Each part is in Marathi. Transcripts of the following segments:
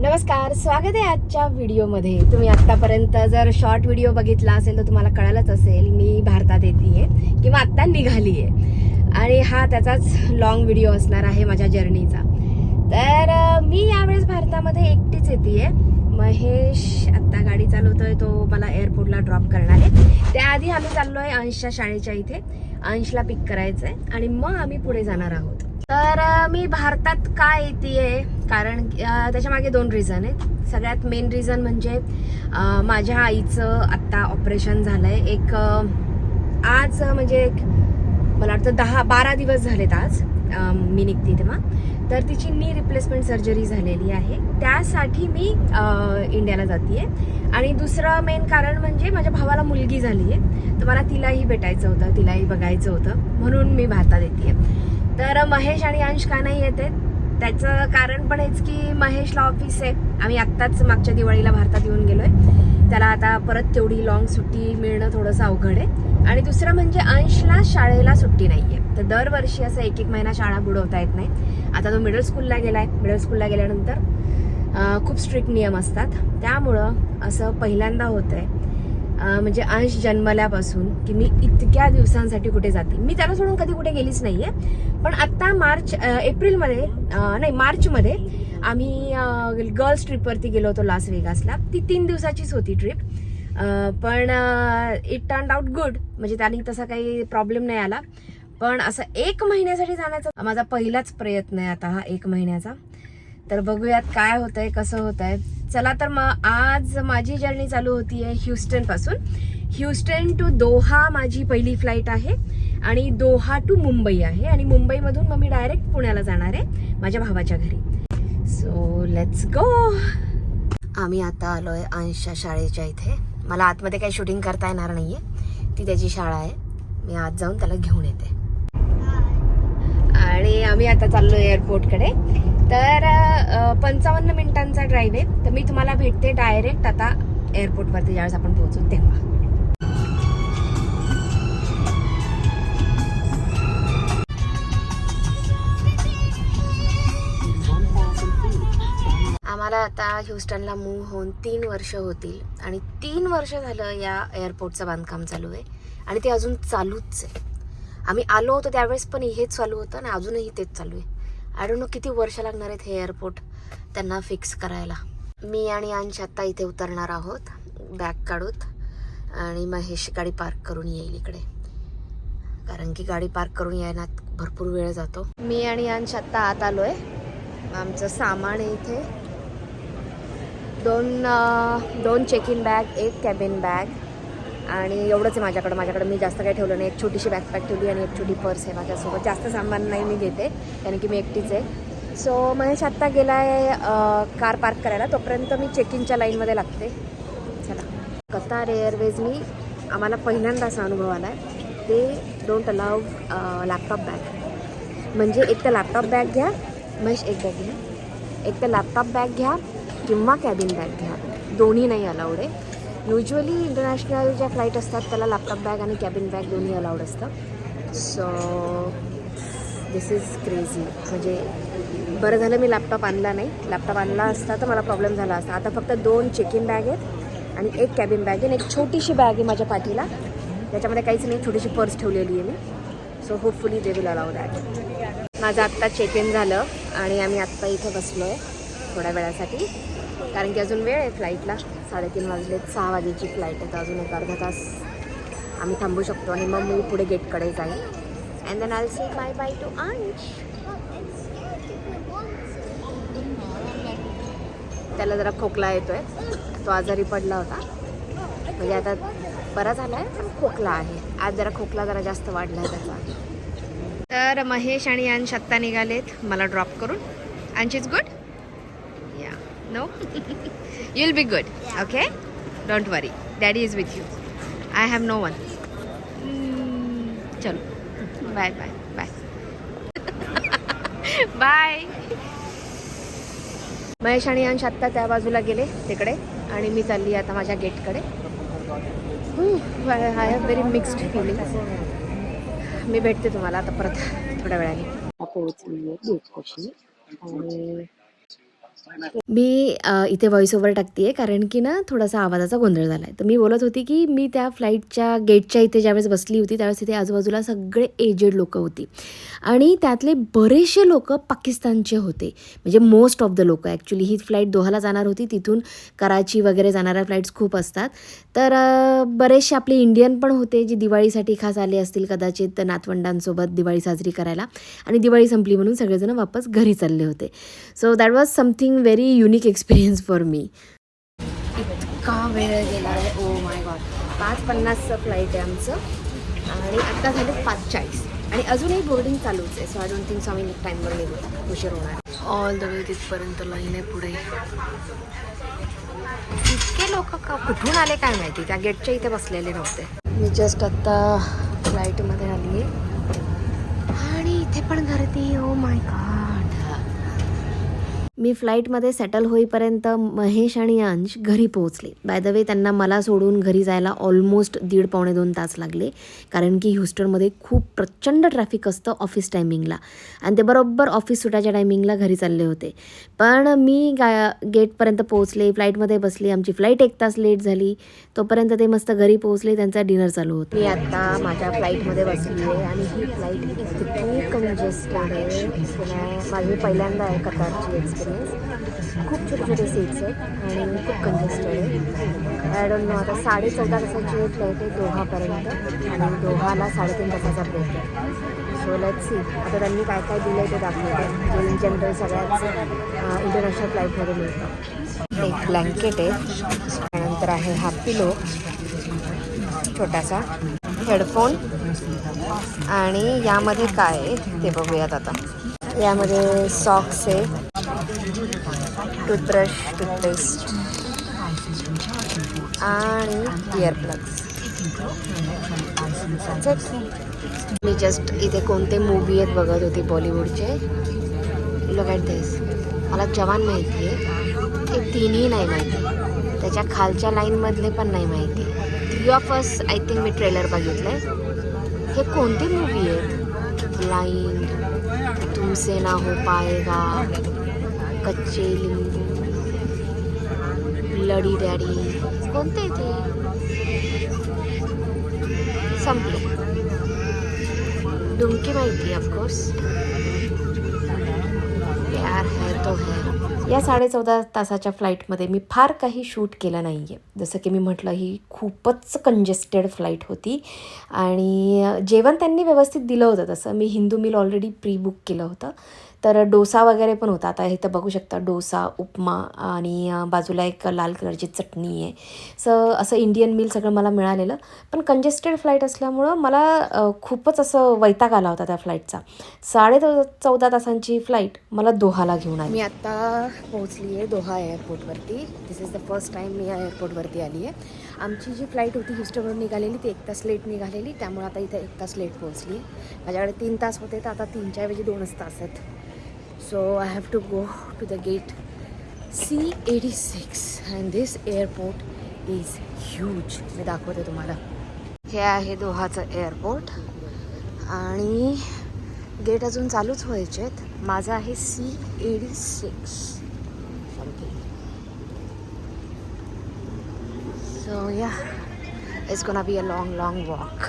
नमस्कार स्वागत आहे आजच्या व्हिडिओमध्ये. तुम्ही आत्तापर्यंत जर शॉर्ट व्हिडिओ बघितला असेल तर तुम्हाला कळालंच असेल मी भारतात येते आहे किंवा आत्ता निघाली आहे आणि हा त्याचाच लॉंग व्हिडिओ असणार आहे माझ्या जर्नीचा तर मी यावेळेस भारतामध्ये एकटीच येते आहे महेश आत्ता गाडी चालवतोय तो मला एअरपोर्टला ड्रॉप करणार आहे. त्याआधी आम्ही चाललो आहे अंशच्या शाळेच्या इथे. अंशला पिक करायचं आहे आणि मग आम्ही पुढे जाणार आहोत. तर मी भारतात का येते कारण त्याच्यामागे दोन रिझन आहेत. सगळ्यात मेन रिझन म्हणजे माझ्या आईचं आत्ता ऑपरेशन झालं आहे एक आज म्हणजे एक मला वाटतं दहा बारा दिवस झालेत आज. मी निघते तेव्हा. तर तिची नी रिप्लेसमेंट सर्जरी झालेली आहे. त्यासाठी मी इंडियाला जाते आणि दुसरं मेन कारण म्हणजे माझ्या भावाला मुलगी झाली आहे तर मला तिलाही भेटायचं होतं तिलाही बघायचं होतं. म्हणून मी भारतात येते तर महेश आणि अंश का नाही येते त्याचं कारण पण हेच की महेशला ऑफिस आहे. आम्ही आत्ताच मागच्या दिवाळीला भारतात येऊन गेलो आहे त्याला आता परत तेवढी लॉंग सुट्टी मिळणं थोडंसं अवघड आहे. आणि दुसरं म्हणजे अंशला शाळेला सुट्टी नाही आहे तर दरवर्षी असं एक एक महिना शाळा बुडवता येत नाही. आता तो मिडल स्कूलला गेलाय. मिडल स्कूलला गेल्यानंतर खूप स्ट्रिक्ट नियम असतात. त्यामुळं असं पहिल्यांदा होतं आहे म्हणजे अंश जन्मल्यापासून की मी इतक्या दिवसांसाठी कुठे जाते. मी त्याला सोडून कधी कुठे गेलीच नाही आहे पण आत्ता मार्च एप्रिलमध्ये नाही मार्चमध्ये आम्ही गर्ल्स ट्रिपवरती गेलो होतो लास वेगासला ती तीन दिवसाचीच होती ट्रिप पण इट टर्न आउट गुड म्हणजे त्याने तसा काही प्रॉब्लेम नाही आला. पण असं एक महिन्यासाठी जाण्याचा माझा पहिलाच प्रयत्न आहे आता हा एक महिन्याचा. तर बघूयात काय होतंय कसं होतंय. चला तर मग आज माझी जर्नी चालू होती आहे ह्युस्टनपासून. ह्युस्टन टू दोहा माझी पहिली फ्लाईट आहे आणि दोहा टू मुंबई आहे आणि मुंबईमधून मग मी डायरेक्ट पुण्याला जाणार आहे माझ्या भावाच्या घरी. सो लेट्स गो आम्ही आता आलो आहे अंशा शाळेच्या इथे. मला आतमध्ये काही शूटिंग करता येणार नाही आहे ती त्याची शाळा आहे. मी आज जाऊन त्याला घेऊन येते. आणि आम्ही आता चाललो एअरपोर्टकडे तर पंचावन्न मिनिटांचा ड्राईव्ह आहे. तर मी तुम्हाला भेटते डायरेक्ट आता एअरपोर्टवरती ज्यावेळेस आपण पोहोचू तेव्हा. आम्हाला आता ह्युस्टनला मूव्ह होऊन तीन वर्ष होतील. आणि तीन वर्ष झालं या एअरपोर्टचं बांधकाम चालू आहे. आणि ते अजून चालूच आहे. आम्ही आलो होतो त्यावेळेस पण हेच चालू होतं आणि अजूनही तेच चालू आहे. आय डोंट नो किती वर्ष लागणार आहेत हे एअरपोर्ट त्यांना फिक्स करायला. मी आणि अंश आत्ता इथे उतरणार आहोत बॅग काढूत आणि महेश गाडी पार्क करून येईल इकडे. कारण की गाडी पार्क करून यायला भरपूर वेळ जातो. मी आणि अंश आत्ता आत आलो आहे आमचं सामान आहे इथे. दोन दोन चेक इन बॅग एक कॅबिन बॅग आणि एवढंच आहे माझ्याकडं. माझ्याकडं मी जास्त काही ठेवलं नाही. एक छोटीशी बॅकपॅक ठेवली आणि एक छोटी पर्स आहे माझ्यासोबत. जास्त सामान नाही मी घेते कारण की मी एकटीच आहे. सो महेश आत्ता गेला आहे कार पार्क करायला. तोपर्यंत मी चेक इनच्या लाईनमध्ये लागते. चला. कतार एअरवेज मी आम्हाला पहिल्यांदा असा अनुभव आला आहे ते डोंट अलाव लॅपटॉप बॅग म्हणजे एक तर लॅपटॉप बॅग घ्या. महेश एक बॅग घ्या. एक तर लॅपटॉप बॅग घ्या किंवा कॅबिन बॅग घ्या. दोन्ही नाही अलाउड आहे. युजली इंटरनॅशनल ज्या फ्लाईट असतात त्याला लॅपटॉप बॅग आणि कॅबिन बॅग दोन्ही अलाउड असतं. सो दिस इज क्रेझी म्हणजे बरं झालं मी लॅपटॉप आणला नाही. लॅपटॉप आणला असता तर मला प्रॉब्लेम झाला असता. आता फक्त दोन चेक इन बॅग आहेत आणि एक कॅबिन बॅग आहे आणि एक छोटीशी बॅग आहे माझ्या पाठीला. त्याच्यामध्ये काहीच नाही छोटीशी पर्स ठेवलेली आहे मी. So hopefully they will allow that माझं आत्ता चेक इन झालं आणि आम्ही आत्ता इथं बसलो आहे थोड्या वेळासाठी. कारण की अजून वेळ आहे फ्लाईटला साडेतीन वाजलेत सहा वाजेची फ्लाईट आहे. तर अजून एक अर्धा तास आम्ही थांबू शकतो आणि मग मी पुढे गेटकडे जाईन. And then I say bye bye to Ansh त्याला जरा खोकला येतो आहे तो आजारी पडला होता. म्हणजे आता बरा झाला आहे पण खोकला आहे. आज जरा खोकला जरा जास्त वाढला आहे त्याचा. तर महेश आणि अंश आत्ता निघालेत. मला ड्रॉप करून. Ansh is good yeah no you'll be good okay don't worry daddy is with you I have no one चलो bye bye bye bye Mahesh आणि अंश आत्ता त्या बाजूला गेले तिकडे. आणि मी चालली आता माझ्या गेटकडे. I have very mixed feelings मी भेटते तुम्हाला आता परत थोड्या वेळाने. पोहोचली आहे गेटपाशी आणि मी इथे व्हॉइस ओव्हर टाकते कारण की ना थोडासा आवाजाचा गोंधळ झाला आहे तर मी बोलत होती की मी त्या फ्लाईटच्या गेटच्या इथे ज्यावेळेस बसली होती त्यावेळेस तिथे आजूबाजूला सगळे एजेड लोक होती. आणि त्यातले बरेचसे लोक पाकिस्तानचे होते. म्हणजे मोस्ट ऑफ द लोक ॲक्च्युली ही फ्लाईट दोहाला जाणार होती तिथून कराची वगैरे जाणाऱ्या फ्लाईट्स खूप असतात. तर बरेचसे आपले इंडियन पण होते जे दिवाळीसाठी खास आले असतील कदाचित नातवंडांसोबत दिवाळी साजरी करायला. आणि दिवाळी संपली म्हणून सगळेजण वापस घरी चालले होते. So that was something very unique experience for me इतका वेळ गेला आहे ओ माय गॉड पाच पन्नासचं फ्लाईट आहे आमचं. आणि आत्ता झाले पाच चाळीस आणि अजूनही बोर्डिंग चालूच आहे. So I don't think so आम्ही टाईमवर निघू उशीर होणार ऑल द वे तिथपर्यंत लाईन आहे पुढे. इतके लोक का कुठून आले काय माहिती? त्या गेटच्या इथे बसलेले नव्हते. मी जस्ट आत्ता फ्लाईटमध्ये आली आहे आणि इथे पण गर्दी. ओ माय गॉड मी फ्लाईटमध्ये सेटल होईपर्यंत महेश आणि अंश घरी पोहोचले. बाय द वे त्यांना मला सोडून घरी जायला ऑलमोस्ट दीड पावणे दोन तास लागले. कारण की ह्युस्टनमध्ये खूप प्रचंड ट्रॅफिक असतं ऑफिस टायमिंगला आणि ते बरोबर ऑफिस सुटायच्या टायमिंगला घरी चालले होते. पण मी गा गेटपर्यंत पोहोचले फ्लाईटमध्ये बसले आमची फ्लाईट एक तास लेट झाली. तोपर्यंत ते मस्त घरी पोहोचले त्यांचा डिनर चालू होता. मी आत्ता माझ्या फ्लाईटमध्ये बसली आहे आणि ही फ्लाईट इतकी कंजेस्टेड आहे. म्हणजे माझी पहिल्यांदा आहे कतारची एक्सपिरियन्स खूप छोटे छोटे सीट्स आहेत आणि खूप कंजेस्टेड आहे आय डोंट नो आता साडे चौदा तासाची एक फ्लाईट आहे दोहापर्यंत आणि दोहाला साडेतीन तासाचा ब्रेक आहे. सो लेट सी आता त्यांनी काय काय दिलं आहे ते दाखवलं जे इन जनरल सगळ्याच इंटरनॅशनल फ्लाईटमध्ये मिळतं. एक ब्लँकेट आहे. त्यानंतर आहे हा पिलो छोटासा. हेडफोन आणि यामध्ये काय आहे ते बघूयात आता. यामध्ये सॉक्स आहे. टूथब्रश टूथपेस्ट आणि इयर प्लग्स मी जस्ट इथे कोणते मूवी आहेत बघत होती बॉलिवूडचे लुक ॲट दिस मला जवान माहिती आहे. ते तिन्ही नाही माहिती. त्याच्या खालच्या लाईनमधले पण नाही माहिती. Three of us I think me trailer बघितलं आहे हे कोणती मूवी आहेत? लाईन तुमसे ना हो पाएगा कच्चे लिंबू लडी डॅडी. कोणते ते? संपले. डुमकी माहिती ऑफकोर्स प्यार है तो है. या साडे चौदा तासाच्या फ्लाईटमध्ये मी फार काही शूट केलं नाही आहे जसं की मी म्हटलं ही खूपच कंजेस्टेड फ्लाईट होती. आणि जेवण त्यांनी व्यवस्थित दिलं होतं. तसं मी Hindu meal already pre book केलं होतं. तर डोसा वगैरे पण होता. आता इथं बघू शकता डोसा उपमा आणि बाजूला एक लाल कलरची चटणी आहे. स असं इंडियन मिल सगळं मला मिळालेलं. पण कंजेस्टेड फ्लाईट असल्यामुळं मला खूपच असं वैताग आला होता त्या फ्लाईटचा साडे चौदा तासांची फ्लाईट मला दोहाला घेऊन आली. मी आत्ता पोहोचली आहे दोहा एअरपोर्टवरती this is the first time मी या एअरपोर्टवरती आली आहे. आमची जी फ्लाईट होती ह्युस्टनवरून निघालेली ती एक तास लेट निघालेली. त्यामुळे आता इथे एक तास लेट पोहोचली. माझ्याकडे तीन तास होते तर आता तीनच्या ऐवजी दोनच तास आहेत. So I have to go to the gate C and six and this airport is huge मी दाखवते तुम्हाला. हे आहे दोहाचं एअरपोर्ट आणि गेट अजून चालूच व्हायचे आहेत. माझं आहे C eighty six so yeah it's gonna be a long long walk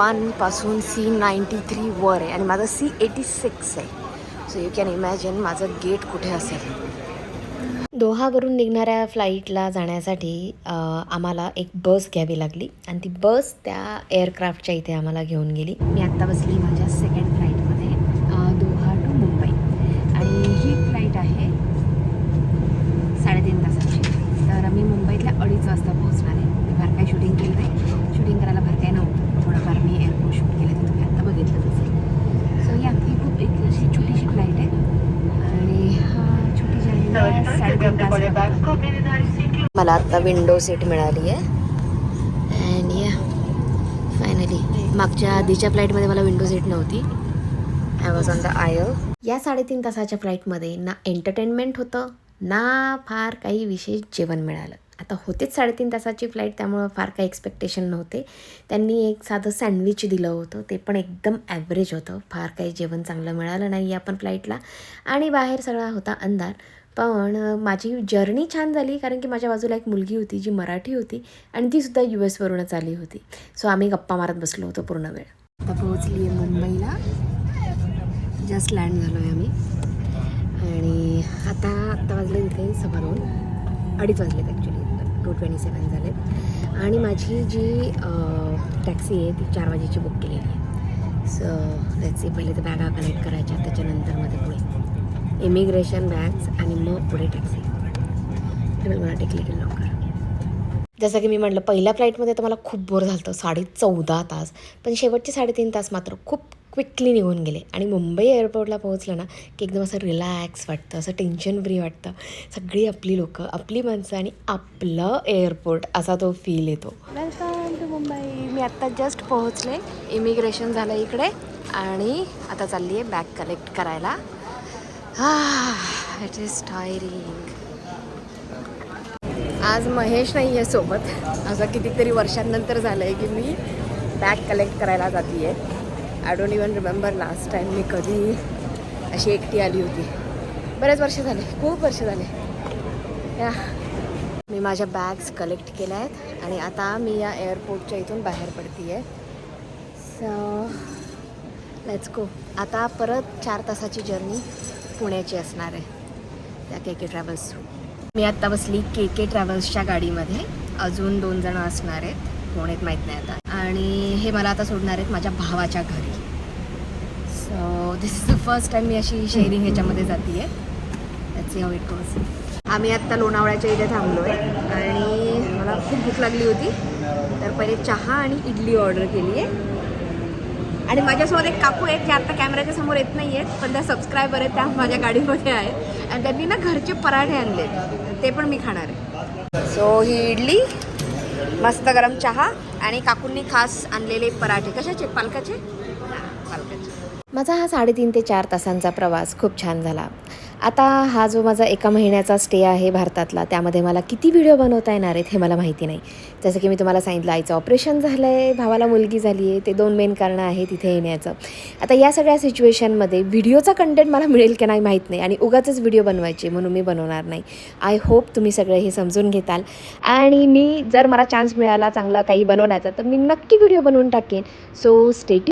वनपासून C ninety three वर आहे. आणि माझं सी एटी सिक्स आहे. सो यू कॅन इमॅजिन माझं गेट कुठे असेल. दोहावरून निघणाऱ्या फ्लाईटला जाण्यासाठी आम्हाला एक बस घ्यावी लागली. आणि ती बस त्या एअरक्राफ्टच्या इथे आम्हाला घेऊन गेली. मी आत्ता बसली माझ्या सेकंड फ्लाईटमध्ये अ, दोहा टू मुंबई आणि ही फ्लाईट आहे साडेतीन तासाची तर मी मुंबईतल्या अडीच वाजता पोहोचणार आहे मी फार काही शूटिंग केलं नाही शूटिंग करायला फार काही नव्हतं थोडंफार मी एअरपोर्ट शूट केले ते तुम्ही आता बघितलं तसं सो या ही खूप एक अशी छोटीशी फ्लाईट आहे आणि हा छोटी जी आहे साडे मला आत्ता विंडो सीट मिळाली आहे. अँड या फायनली मागच्या आधीच्या फ्लाईटमध्ये मला विंडो सीट नव्हती. I was on the aisle yeah साडेतीन तासाच्या फ्लाईटमध्ये ना एंटरटेनमेंट होतं ना फार काही विशेष जेवण मिळालं. आता होतेच साडेतीन तासाची फ्लाईट त्यामुळं फार काही एक्सपेक्टेशन नव्हते. त्यांनी एक साधं सँडविच दिलं होतं ते पण एकदम ॲव्हरेज होतं. फार काही जेवण चांगलं मिळालं नाही आपण फ्लाईटला आणि बाहेर सगळा होता अंधार. पण माझी जर्नी छान झाली कारण की माझ्या बाजूला एक मुलगी होती जी मराठी होती आणि तीसुद्धा यू एसवरूनच आली होती. सो आम्ही गप्पा मारत बसलो होतो पूर्ण वेळ. आता पोहोचली आहे मुंबईला. जस्ट लँड झालो आहे आम्ही. आणि आता आत्ता वाजले तिथे सव्वा दोन. अडीच वाजलेत ॲक्च्युली टू ट्वेंटी सेवन झालेत. आणि माझी जी टॅक्सी आहे ती चार वाजेची बुक केलेली आहे. सो त्याचे पहिले तर बॅगा कलेक्ट करायच्या. त्याच्यानंतरमध्ये पुढे. इमिग्रेशन बॅग्स आणि मग पुढे टॅक्सी. मला टेक जसं की मी म्हटलं पहिल्या फ्लाईटमध्ये तर मला खूप बोर झालं होतं साडे चौदा तास. पण शेवटचे साडेतीन तास मात्र खूप क्विकली निघून गेले. आणि मुंबई एअरपोर्टला पोहोचलं ना की एकदम असं रिलॅक्स वाटतं असं टेन्शन फ्री वाटतं. सगळी आपली लोकं आपली माणसं आणि आपलं एअरपोर्ट असा तो फील येतो. Welcome to Mumbai. मी आत्ता जस्ट पोहोचले. इमिग्रेशन झालं इकडे. आणि आता चालली आहे बॅग कलेक्ट करायला. इट इज टायरिंग आज महेश नाही आहे सोबत. असं कितीतरी वर्षांनंतर झालं आहे की मी बॅग कलेक्ट करायला जाते आहे I don't even remember last time मी कधी अशी एकटी आली होती. बरेच वर्ष झाले खूप वर्ष झाले. या. मी माझ्या बॅग्स कलेक्ट केल्या आहेत आणि आता मी या एअरपोर्टच्या इथून बाहेर पडते आहे सो लेट्स गो आता परत चार तासाची जर्नी पुण्याची असणार आहे. त्या के के ट्रॅव्हल्स मी आत्ता बसली के के ट्रॅव्हल्सच्या गाडीमध्ये. अजून दोन जण असणार आहेत. कोण आहेत माहीत नाही आता. आणि हे मला आता सोडणार आहेत माझ्या भावाच्या घरी. So this is the first time मी अशी शेअरिंग ह्याच्यामध्ये जाते आहे त्याची हाऊ इट गोज आम्ही आत्ता लोणावळ्याच्या इथे थांबलो आहे आणि मला खूप भूक लागली होती. तर पहिले चहा आणि इडली ऑर्डर केली आहे आणि माझ्यासोबत एक काकू आहेत जे आता कॅमेऱ्याच्या समोर येत नाही आहेत पण त्या सबस्क्रायबर आहेत त्या माझ्या गाडीमध्ये आहेत. आणि त्यांनी ना घरचे पराठे आणले ते पण मी खाणार आहे. सो ही इडली मस्त गरम चहा आणि काकूंनी खास आणलेले पराठे. कशाचे? पालकाचे? पालकाचे. माझा हा साडेतीन ते चार तासांचा प्रवास खूप छान झाला. आता हा जो माझा एका महिन्याचा स्टे आहे भारतातला त्यामध्ये मला किती व्हिडिओ बनवता येणार आहेत हे मला माहिती नाही. जसं की मी तुम्हाला सांगितलं आईचं ऑपरेशन झालं आहे भावाला मुलगी झाली आहे ते दोन मेन कारणं आहे तिथे येण्याचं. आता या सगळ्या सिच्युएशनमध्ये व्हिडिओचा कंटेंट मला मिळेल की नाही माहीत नाही आणि उगाचच व्हिडिओ बनवायचे म्हणून मी बनवणार नाही. आय होप तुम्ही सगळे हे समजून घेताल. आणि मी जर मला चान्स मिळाला चांगला काही बनवण्याचा तर मी नक्की व्हिडिओ बनवून टाकेन. So state